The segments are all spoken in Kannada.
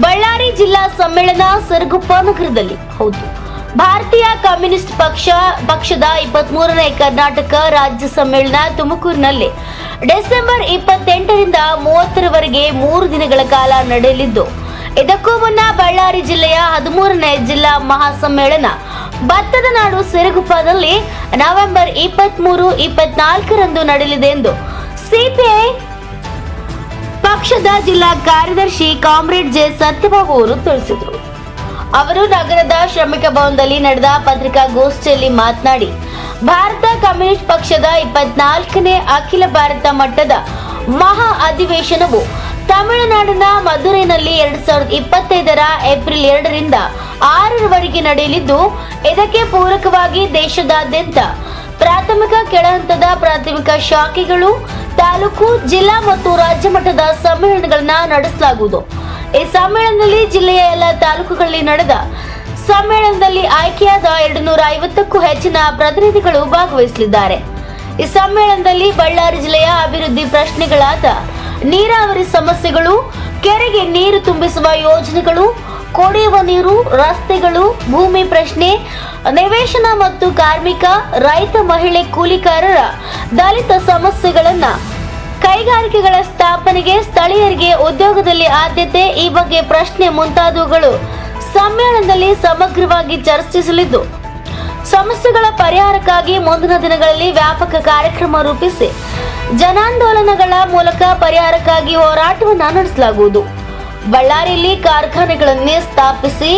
ಬಳ್ಳಾರಿ ಜಿಲ್ಲಾ ಸಮ್ಮೇಳನ ಸರಗುಪ್ಪ ನಗರದಲ್ಲಿ ಹೌದು. ಭಾರತೀಯ ಕಮ್ಯುನಿಸ್ಟ್ ಪಕ್ಷ, ಪಕ್ಷದ ಇಪ್ಪತ್ಮೂರನೇ ಕರ್ನಾಟಕ ರಾಜ್ಯ ಸಮ್ಮೇಳನ ತುಮಕೂರಿನಲ್ಲಿ. ಡಿಸೆಂಬರ್ ಇಪ್ಪತ್ತೆಂಟರಿಂದ ಮೂವತ್ತರವರೆಗೆ ಮೂರು ದಿನಗಳ ಕಾಲ ನಡೆಯಲಿದ್ದು, ಇದಕ್ಕೂ ಮುನ್ನ ಬಳ್ಳಾರಿ ಜಿಲ್ಲೆಯ ಹದಿಮೂರನೇ ಜಿಲ್ಲಾ ಮಹಾಸಮ್ಮೇಳನ ಭತ್ತದ ನಾಡು ಸಿರುಗುಪ್ಪದಲ್ಲಿ ನವೆಂಬರ್ ಇಪ್ಪತ್ಮೂರು, ಇಪ್ಪತ್ನಾಲ್ಕರಂದು ನಡೆಯಲಿದೆ ಎಂದು ಸಿಪಿಐ ಪಕ್ಷದ ಜಿಲ್ಲಾ ಕಾರ್ಯದರ್ಶಿ ಕಾಮ್ರೇಡ್ ಜೆ ಸತ್ಯಬಾಬು ಅವರು ತಿಳಿಸಿದರು. ಅವರು ನಗರದ ಶ್ರಮಿಕ ಭವನದಲ್ಲಿ ನಡೆದ ಪತ್ರಿಕಾಗೋಷ್ಠಿಯಲ್ಲಿ ಮಾತನಾಡಿ, ಭಾರತ ಕಮ್ಯುನಿಸ್ಟ್ ಪಕ್ಷದ ಇಪ್ಪತ್ನಾಲ್ಕನೇ ಅಖಿಲ ಭಾರತ ಮಟ್ಟದ ಮಹಾ ಅಧಿವೇಶನವು ತಮಿಳುನಾಡಿನ ಮಧುರೈನಲ್ಲಿ ಎರಡ್ ಸಾವಿರದ ಇಪ್ಪತ್ತೈದರ ಏಪ್ರಿಲ್ ಎರಡರಿಂದ ಆರರವರೆಗೆ ನಡೆಯಲಿದ್ದು, ಇದಕ್ಕೆ ಪೂರಕವಾಗಿ ದೇಶದಾದ್ಯಂತ ಪ್ರಾಥಮಿಕ ಕೆಳಹಂತದ ಪ್ರಾಥಮಿಕ ಶಾಖೆಗಳು ತಾಲೂಕು, ಜಿಲ್ಲಾ ಮತ್ತು ರಾಜ್ಯ ಮಟ್ಟದ ಸಮ್ಮೇಳನಗಳನ್ನ ನಡೆಸಲಾಗುವುದು. ಈ ಸಮ್ಮೇಳನದಲ್ಲಿ ಜಿಲ್ಲೆಯ ಎಲ್ಲ ತಾಲೂಕುಗಳಲ್ಲಿ ನಡೆದ ಸಮ್ಮೇಳನದಲ್ಲಿ ಆಯ್ಕೆಯಾದ ಎರಡು ನೂರ ಐವತ್ತಕ್ಕೂ ಹೆಚ್ಚಿನ ಪ್ರತಿನಿಧಿಗಳು ಭಾಗವಹಿಸಲಿದ್ದಾರೆ. ಈ ಸಮ್ಮೇಳನದಲ್ಲಿ ಬಳ್ಳಾರಿ ಜಿಲ್ಲೆಯ ಅಭಿವೃದ್ಧಿ ಪ್ರಶ್ನೆಗಳಾದ ನೀರಾವರಿ ಸಮಸ್ಯೆಗಳು, ಕೆರೆಗೆ ನೀರು ತುಂಬಿಸುವ ಯೋಜನೆಗಳು ಕುಡಿಯುವ ನೀರು, ರಸ್ತೆಗಳು, ಭೂಮಿ ಪ್ರಶ್ನೆ, ನಿವೇಶನ ಮತ್ತು ಕಾರ್ಮಿಕ, ರೈತ, ಮಹಿಳೆ, ಕೂಲಿಕಾರರ ದಲಿತ ಸಮಸ್ಯೆಗಳನ್ನ ಕೈಗಾರಿಕೆಗಳ ಸ್ಥಾಪನೆಗೆ, ಸ್ಥಳೀಯರಿಗೆ ಉದ್ಯೋಗದಲ್ಲಿ ಆದ್ಯತೆ, ಈ ಬಗ್ಗೆ ಪ್ರಶ್ನೆ ಮುಂತಾದವುಗಳು ಸಮ್ಮೇಳನದಲ್ಲಿ ಸಮಗ್ರವಾಗಿ ಚರ್ಚಿಸಲಿದ್ದು. ಸಮಸ್ಯೆಗಳ ಪರಿಹಾರಕ್ಕಾಗಿ ಮುಂದಿನ ದಿನಗಳಲ್ಲಿ ವ್ಯಾಪಕ ಕಾರ್ಯಕ್ರಮ ರೂಪಿಸಿ, ಜನಾಂದೋಲನಗಳ ಮೂಲಕ ಪರಿಹಾರಕ್ಕಾಗಿ ಹೋರಾಟವನ್ನು ನಡೆಸಲಾಗುವುದು. ಬಳ್ಳಾರಿಯಲ್ಲಿ ಕಾರ್ಖಾನೆಗಳನ್ನೇ ಸ್ಥಾಪಿಸಿ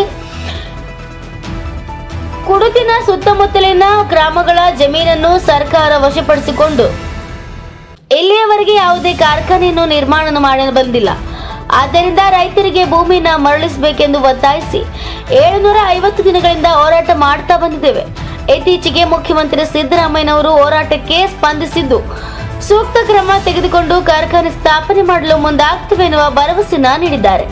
ಕುಡುತಿನ ಸುತ್ತಮುತ್ತಲಿನ ಗ್ರಾಮಗಳ ಜಮೀನನ್ನು ಸರ್ಕಾರ ವಶಪಡಿಸಿಕೊಂಡು ಇಲ್ಲಿಯವರೆಗೆ ಯಾವುದೇ ಕಾರ್ಖಾನೆಯನ್ನು ನಿರ್ಮಾಣ ಮಾಡಲು ಬಂದಿಲ್ಲ. ಆದ್ದರಿಂದ ರೈತರಿಗೆ ಭೂಮಿನ ಮರಳಿಸಬೇಕೆಂದು ಒತ್ತಾಯಿಸಿ ಏಳುನೂರ ಐವತ್ತು ದಿನಗಳಿಂದ ಹೋರಾಟ ಮಾಡ್ತಾ ಬಂದಿದ್ದೇವೆ. ಇತ್ತೀಚೆಗೆ ಮುಖ್ಯಮಂತ್ರಿ ಸಿದ್ದರಾಮಯ್ಯನವರು ಹೋರಾಟಕ್ಕೆ ಸ್ಪಂದಿಸಿದ್ದು ಸೂಕ್ತ ಕ್ರಮ ತೆಗೆದುಕೊಂಡು ಕಾರ್ಖಾನೆ ಸ್ಥಾಪನೆ ಮಾಡಲು ಮುಂದಾಗ್ತವೆ ಎನ್ನುವ ಭರವಸೆನ ನೀಡಿದ್ದಾರೆ.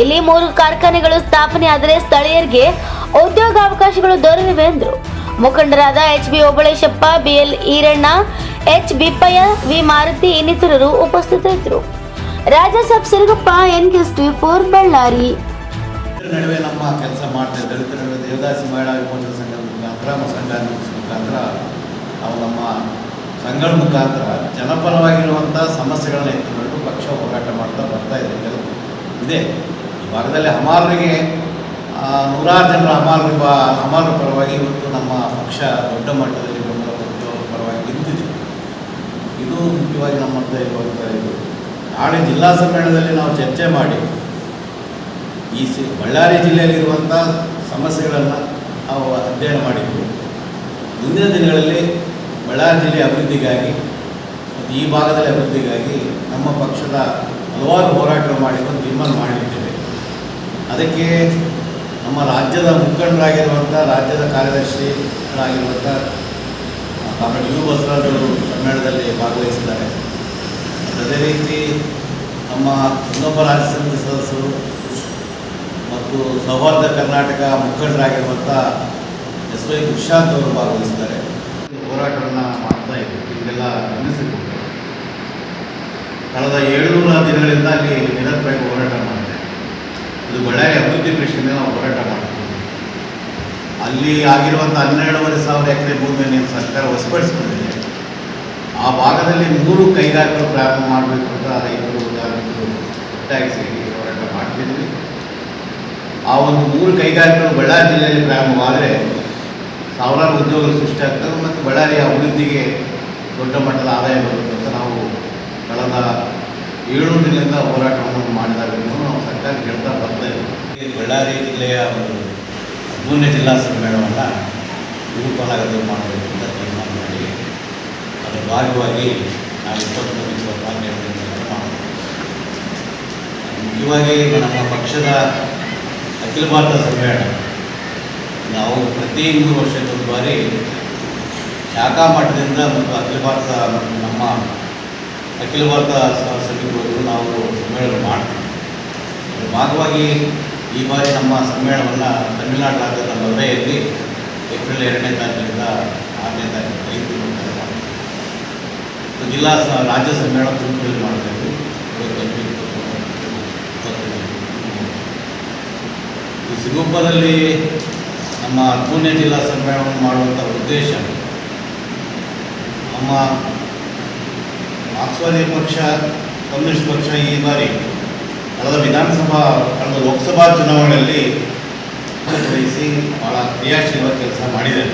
ಇಲ್ಲಿ ಮೂರು ಕಾರ್ಖಾನೆಗಳು ಸ್ಥಾಪನೆ ಆದರೆ ಸ್ಥಳೀಯರಿಗೆ ಉದ್ಯೋಗಾವಕಾಶಗಳು ದೊರೆಯಲಿವೆ ಎಂದರು. ಮುಖಂಡರಾದ H B Obaleshappa BL Eranna, H ಬಿಪ್ಪಯ್ಯ V Maruti ಇನ್ನಿತರರು ಉಪಸ್ಥಿತರಿದ್ದರು. Rajasab Siruguppa N T four Ballari. ನಡುವೆ ನಮ್ಮ ಕೆಲಸ ಮಾಡ್ತಾ ದಲಿತ ನಡುವೆ ದೇವದಾಸಿ ಮಹಿಳಾ ವಿಮೋಚನಾ ಸಂಘದ ಮುಖಾಂತರ ಸಂಘ ಮುಖಾಂತರ ನಾವು ನಮ್ಮ ಸಂಘಗಳ ಮುಖಾಂತರ ಜನಪರವಾಗಿರುವಂಥ ಸಮಸ್ಯೆಗಳನ್ನ ಎತ್ತಿಕೊಂಡು ಪಕ್ಷ ಹೋರಾಟ ಮಾಡ್ತಾ ಬರ್ತಾ ಇದೆ. ಕೆಲವು ಇದೆ. ಈ ಭಾಗದಲ್ಲಿ ಹಮಾಲರಿಗೆ ನೂರಾರು ಜನರ ಬಾ ಹಮಾಲರ ಪರವಾಗಿ ಇವತ್ತು ನಮ್ಮ ಪಕ್ಷ ದೊಡ್ಡ ಮಟ್ಟದಲ್ಲಿ ಬೆಂಬಲ ಪರವಾಗಿ ನಿಂತಿದೆ. ಇದು ಮುಖ್ಯವಾಗಿ ನಮ್ಮ ಹತ್ರ ಇರುವಂಥ ಇದು. ನಾಳೆ ಜಿಲ್ಲಾ ಸಮ್ಮೇಳನದಲ್ಲಿ ನಾವು ಚರ್ಚೆ ಮಾಡಿ ಈ ಸಿ, ಬಳ್ಳಾರಿ ಜಿಲ್ಲೆಯಲ್ಲಿರುವಂಥ ಸಮಸ್ಯೆಗಳನ್ನು ನಾವು ಅಧ್ಯಯನ ಮಾಡಿದ್ದೀವಿ ಮುಂದಿನ ದಿನಗಳಲ್ಲಿ ಬಳ್ಳಾರಿ ಜಿಲ್ಲೆಯ ಅಭಿವೃದ್ಧಿಗಾಗಿ ಮತ್ತು ಈ ಭಾಗದಲ್ಲಿ ಅಭಿವೃದ್ಧಿಗಾಗಿ ನಮ್ಮ ಪಕ್ಷದ ಹಲವಾರು ಹೋರಾಟ ಮಾಡಿಕೊಂಡು ತೀರ್ಮಾನ ಮಾಡಿದ್ದೇವೆ ಅದಕ್ಕೆ ನಮ್ಮ ರಾಜ್ಯದ ಮುಖಂಡರಾಗಿರುವಂಥ, ರಾಜ್ಯದ ಕಾರ್ಯದರ್ಶಿಗಳಾಗಿರುವಂಥ ಕಾಮ್ರೇಡ್ ಯು ಬಸವರಾಜರು ಸಮ್ಮೇಳನದಲ್ಲಿ ಭಾಗವಹಿಸಿದ್ದಾರೆ. ಅದೇ ರೀತಿ ನಮ್ಮ ಇನ್ನೊಬ್ಬ ರಾಜ್ಯ ಸಮಿತಿ ಸದಸ್ಯರು ಮತ್ತು ಸೌಹಾರ್ದ ಕರ್ನಾಟಕ ಮುಖಂಡರಾಗಿರುವಂಥ ಎಸ್ ವೈ ಕೃಷಾಂತ್ ಅವರು ಭಾಗವಹಿಸ್ತಾರೆ ಹೋರಾಟವನ್ನು ಮಾಡ್ತಾ ಇದ್ದೀವಿ ಇದೆಲ್ಲ ಗಮನಿಸಿಕೊಂಡು ಕಳೆದ ಏಳುನೂರ ದಿನಗಳಿಂದ ಅಲ್ಲಿ ನಿರಂತರವಾಗಿ ಹೋರಾಟ ಮಾಡಿದೆ ಇದು ಬಳ್ಳಾರಿ ಅಭಿವೃದ್ಧಿ ಪ್ರಶ್ನೆ ನಾವು ಹೋರಾಟ ಮಾಡ್ತೀವಿ ಅಲ್ಲಿ ಆಗಿರುವಂಥ ಹನ್ನೆರಡೂವರೆ ಸಾವಿರ ಎಕರೆ ಭೂಮಿಯನ್ನು ಸರ್ಕಾರ ವಶಪಡಿಸಿಕೊಂಡಿದೆ. ಆ ಭಾಗದಲ್ಲಿ ಮೂರು ಕೈಗಾರಿಕೆಗಳು ಪ್ರಾರಂಭ ಮಾಡಬೇಕು ಅಂತ ರೈತರು ಕಾರ್ಮಿಕರು ಒಟ್ಟಾಗಿ ಹೋರಾಟ ಮಾಡ್ತಿದ್ವಿ. ಆ ಒಂದು ಮೂರು ಕೈಗಾರಿಕೆಗಳು ಬಳ್ಳಾರಿ ಜಿಲ್ಲೆಯಲ್ಲಿ ಪ್ರಾರಂಭವಾದರೆ ಸಾವಿರಾರು ಉದ್ಯೋಗ ಸೃಷ್ಟಿ ಆಗ್ತದೆ ಮತ್ತು ಬಳ್ಳಾರಿಯ ಅಭಿವೃದ್ಧಿಗೆ ದೊಡ್ಡ ಮಟ್ಟದ ಆದಾಯ ಬರುತ್ತೆ ಅಂತ ನಾವು ಕಳೆದ ಏಳು ದಿನದಿಂದ ಹೋರಾಟವನ್ನು ಮಾಡಿದಾಗ ನಾವು ಸರ್ಕಾರ ಹೇಳ್ತಾ ಬರ್ತಾ ಇದ್ದೀವಿ. ಬಳ್ಳಾರಿ ಜಿಲ್ಲೆಯ ಒಂದು ಮೂರನೇ ಜಿಲ್ಲಾ ಸಮ್ಮೇಳನವನ್ನು ಉಪನಗರದಲ್ಲಿ ಮಾಡಬೇಕು ಅಂತ ತೀರ್ಮಾನ ಮಾಡಿ, ಅದರ ಭಾಗವಾಗಿ ನಾವು ಇಪ್ಪತ್ತೊಂದು ಇಪ್ಪತ್ತಾರನೇ ಮಾಡಬೇಕು. ಮುಖ್ಯವಾಗಿ ನಮ್ಮ ಪಕ್ಷದ ಅಖಿಲ ಭಾರತ ಸಮ್ಮೇಳನ ನಾವು ಪ್ರತಿ ಮೂರು ವರ್ಷಕ್ಕೊಂದು ಬಾರಿ ಶಾಖಾ ಮಟ್ಟದಿಂದ ಮತ್ತು ಅಖಿಲ ಭಾರತ ನಮ್ಮ ಅಖಿಲ ಭಾರತ ಸಮಿತಿಗಳು ನಾವು ಸಮ್ಮೇಳನ ಮಾಡ್ತೀವಿ. ಅದರ ಭಾಗವಾಗಿ ಈ ಬಾರಿ ನಮ್ಮ ಸಮ್ಮೇಳನವನ್ನು ತಮಿಳುನಾಡು ರಾಜ್ಯದ ಮದುವೆಯಲ್ಲಿ ಏಪ್ರಿಲ್ ಎರಡನೇ ತಾರೀಕಿನಿಂದ ಆರನೇ ತಾರೀಕು ಐದು ಮಾಡ್ತೀವಿ. ಜಿಲ್ಲಾ ರಾಜ್ಯ ಸಮ್ಮೇಳನ ತುಮಕೂರಲ್ಲಿ ಮಾಡಬೇಕು. ಇಪ್ಪತ್ತು- ಸಿಗುಪ್ಪದಲ್ಲಿ ನಮ್ಮ ಪುಣ್ಯ ಜಿಲ್ಲಾ ಸಮ್ಮೇಳನ ಮಾಡುವಂಥ ಉದ್ದೇಶ ನಮ್ಮ ಮಾರ್ಕ್ಸ್ವಾದಿ ಪಕ್ಷ, ಕಮ್ಯುನಿಸ್ಟ್ ಪಕ್ಷ ಈ ಬಾರಿ ಕಳೆದ ವಿಧಾನಸಭಾ, ಕಳೆದ ಲೋಕಸಭಾ ಚುನಾವಣೆಯಲ್ಲಿ ಭಾಗವಹಿಸಿ ಭಾಳ ಕ್ರಿಯಾಶೀಲ ಕೆಲಸ ಮಾಡಿದೆ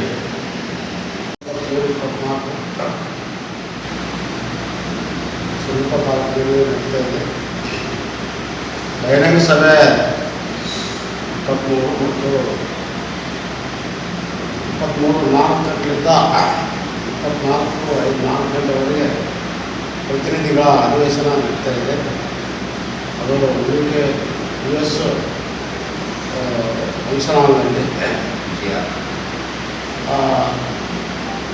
ಸ್ವಲ್ಪ ಬಹಿರಂಗ ಸಭೆ ತಪ್ಪು ಮತ್ತು ಇಪ್ಪತ್ತ್ಮೂರು ನಾಲ್ಕರಿಂದ ಇಪ್ಪತ್ನಾಲ್ಕು ಐದು ನಾಲ್ಕು ಗಂಟೆವರೆಗೆ ಪ್ರತಿನಿಧಿಗಳ ಅಧಿವೇಶನ ನಡೀತಾ ಇದೆ. ಅದು U K U S function ಹಾಲ್ನಲ್ಲಿ ಆ,